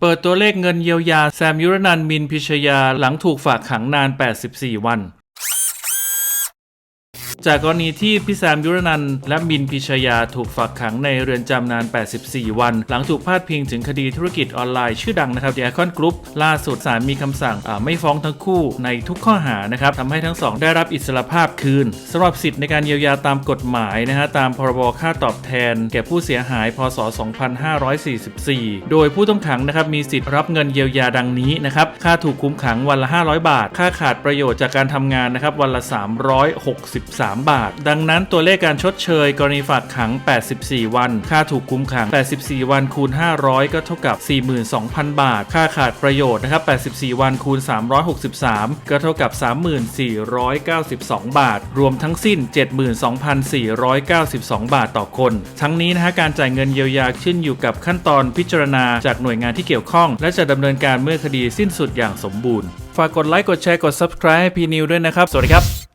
เปิดตัวเลขเงินเยียวยาแซมยุรนันมินพิชยาหลังถูกฝากขังนาน 84 วัน จากกรณีที่พี่แซมยุรนันท์และมินพิชยาถูกฝากขังในเรือนจำนาน 84 วัน หลังถูกพาดพิงถึงคดีธุรกิจออนไลน์ชื่อดังนะครับ The Icon Group ล่าสุดศาลมีคำสั่งไม่ฟ้องทั้งคู่ในทุกข้อหานะครับทำให้ทั้งสองได้รับอิสรภาพคืนสำหรับสิทธิ์ในการเยียวยาตามกฎหมายนะฮะตามพรบค่าตอบแทน แก่ผู้เสียหาย พศ 2544 โดยผู้ต้องขังนะครับมีสิทธิ์รับเงินเยียวยาดังนี้นะครับค่าถูกคุมขังวันละ 500 บาท ค่าขาดประโยชน์จากการทำงานนะครับวันละ 363บาท ดังนั้นตัวเลขการชดเชย กรณีฝากขัง 84 วัน ค่าถูกคุมขัง 84 วันคูณ 500 ก็เท่ากับ 42,000 บาท ค่าขาดประโยชน์นะครับ 84 วันคูณ 363 ก็เท่ากับ 3492 บาท รวมทั้งสิ้น 72,492 บาทต่อคน ทั้งนี้นะฮะการจ่ายเงินเยียวยาขึ้นอยู่กับขั้นตอนพิจารณาจากหน่วยงานที่เกี่ยวข้อง และจะดำเนินการเมื่อคดีสิ้นสุดอย่างสมบูรณ์ ฝากกดไลค์กดแชร์กด subscribe ให้พีนิวด้วยนะครับ สวัสดีครับ